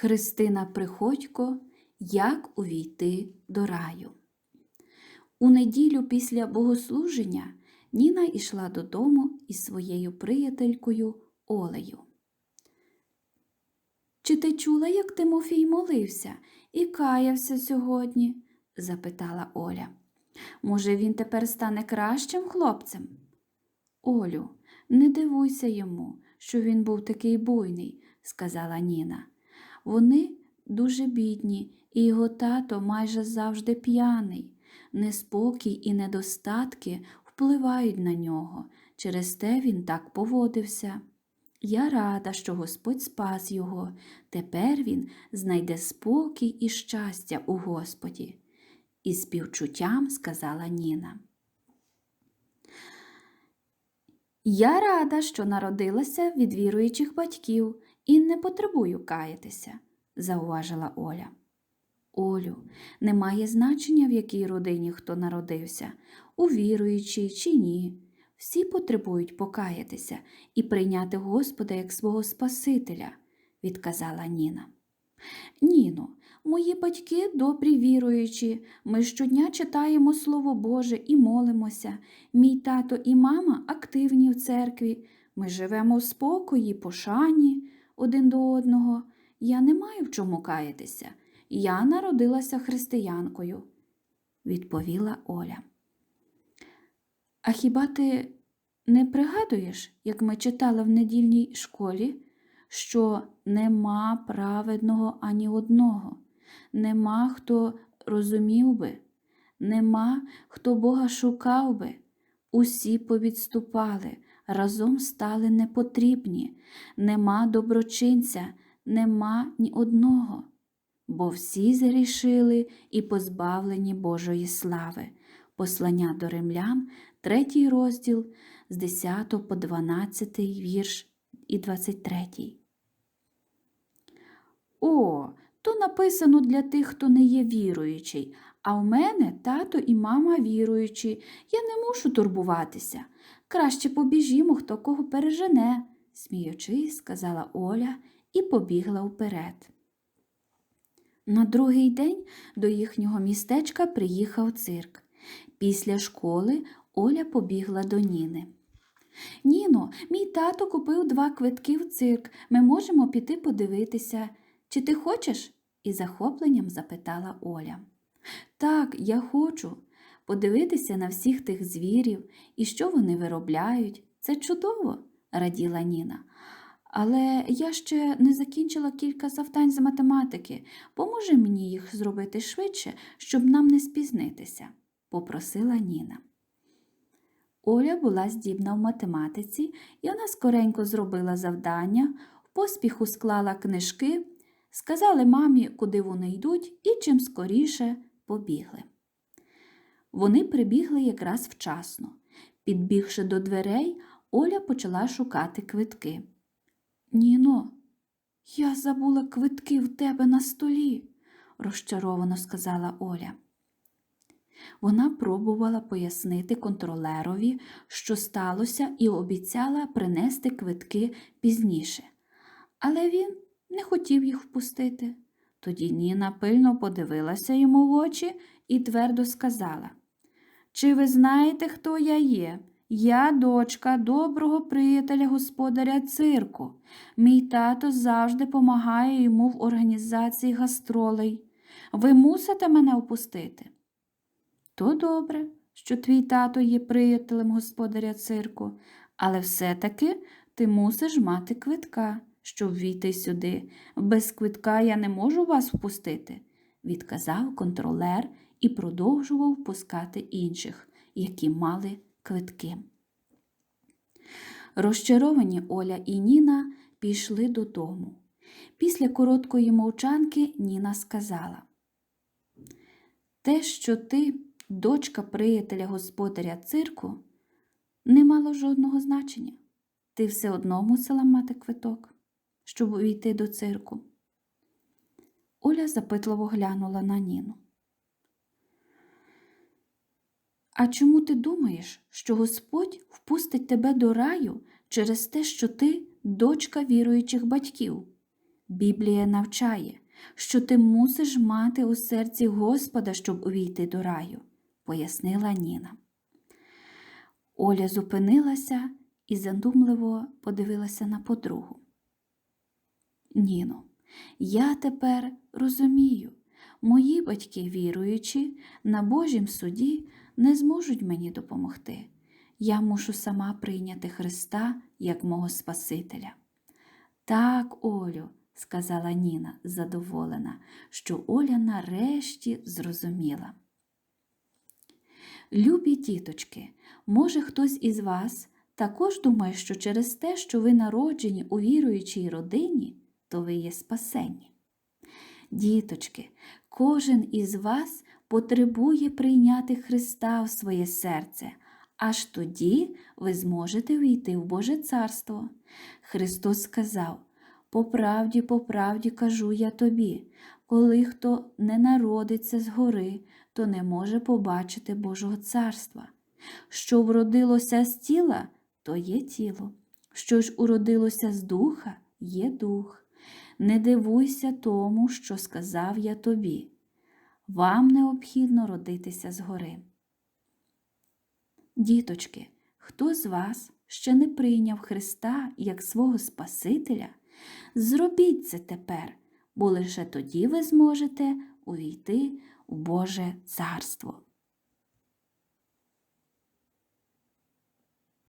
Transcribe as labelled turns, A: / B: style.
A: Христина Приходько Як увійти до раю. У неділю після богослуження Ніна йшла додому із своєю приятелькою Олею. Чи ти чула, як Тимофій молився і каявся сьогодні? запитала Оля. Може, він тепер стане кращим хлопцем? Олю, не дивуйся йому, що він був такий буйний, сказала Ніна. Вони дуже бідні, і його тато майже завжди п'яний. Неспокій і недостатки впливають на нього. Через те він так поводився. Я рада, що Господь спас його. Тепер він знайде спокій і щастя у Господі. Із співчуттям сказала Ніна. Я рада, що народилася від віруючих батьків і не потребую каятися, зауважила Оля. Олю, немає значення, в якій родині хто народився, у віруючій чи ні. Всі потребують покаятися і прийняти Господа як свого Спасителя, відказала Ніна. Ніно, мої батьки добрі віруючі. Ми щодня читаємо Слово Боже і молимося. Мій тато і мама активні в церкві. Ми живемо в спокої, пошані один до одного. Я не маю в чому каятися. Я народилася християнкою, відповіла Оля. А хіба ти не пригадуєш, як ми читали в недільній школі, що нема праведного ані одного, нема хто розумів би, нема хто Бога шукав би, усі повідступали, разом стали непотрібні, нема доброчинця, нема ні одного, бо всі згрішили і позбавлені Божої слави. Послання до римлян, третій розділ з 10 по 12 вірш і 23. О, то написано для тих, хто не є віруючий, а в мене тато і мама віруючі. Я не мушу турбуватися. Краще побіжімо, хто кого пережене, сміючись, сказала Оля і побігла вперед. На другий день до їхнього містечка приїхав цирк. Після школи Оля побігла до Ніни. Ніно, мій тато купив два квитки в цирк. Ми можемо піти подивитися. Чи ти хочеш? із захопленням запитала Оля. Так, я хочу подивитися на всіх тих звірів і що вони виробляють. Це чудово, раділа Ніна. Але я ще не закінчила кілька завдань з математики. Поможи мені їх зробити швидше, щоб нам не спізнитися, попросила Ніна. Оля була здібна в математиці, і вона скоренько зробила завдання, в поспіху склала книжки, сказали мамі, куди вони йдуть, і чим скоріше побігли. Вони прибігли якраз вчасно. Підбігши до дверей, Оля почала шукати квитки. Ніно, я забула квитки в тебе на столі, розчаровано сказала Оля. Вона пробувала пояснити контролерові, що сталося, і обіцяла принести квитки пізніше. Але він не хотів їх впустити. Тоді Ніна пильно подивилася йому в очі і твердо сказала Чи ви знаєте, хто я є? Я дочка доброго приятеля господаря цирку. Мій тато завжди помагає йому в організації гастролей. Ви мусите мене опустити. То добре, що твій тато є приятелем господаря цирку, але все-таки ти мусиш мати квитка, щоб війти сюди. Без квитка я не можу вас впустити, відказав контролер і продовжував впускати інших, які мали квитки. Розчаровані Оля і Ніна пішли додому. Після короткої мовчанки Ніна сказала Те, що ти, дочка приятеля господаря цирку, не мало жодного значення. Ти все одно мусила мати квиток, щоб увійти до цирку. Оля запитливо глянула на Ніну. А чому ти думаєш, що Господь впустить тебе до раю через те, що ти дочка віруючих батьків? Біблія навчає, що ти мусиш мати у серці Господа, щоб увійти до раю, пояснила Ніна. Оля зупинилася і задумливо подивилася на подругу. Ніно, я тепер розумію, мої батьки, віруючи, на Божім суді не зможуть мені допомогти. Я мушу сама прийняти Христа як мого Спасителя. Так, Олю, сказала Ніна, задоволена, що Оля нарешті зрозуміла. Любі діточки, може хтось із вас також думає, що через те, що ви народжені у віруючій родині, то ви є спасенні. Діточки, кожен із вас потребує прийняти Христа в своє серце, аж тоді ви зможете війти в Боже Царство. Христос сказав: По правді, по правді кажу я тобі, коли хто не народиться згори, то не може побачити Божого царства. Що вродилося з тіла, то є тіло, що ж уродилося з духа, є дух. Не дивуйся тому, що сказав я тобі. Вам необхідно родитися згори. Діточки, хто з вас ще не прийняв Христа як свого Спасителя, зробіть це тепер, бо лише тоді ви зможете увійти у Боже Царство.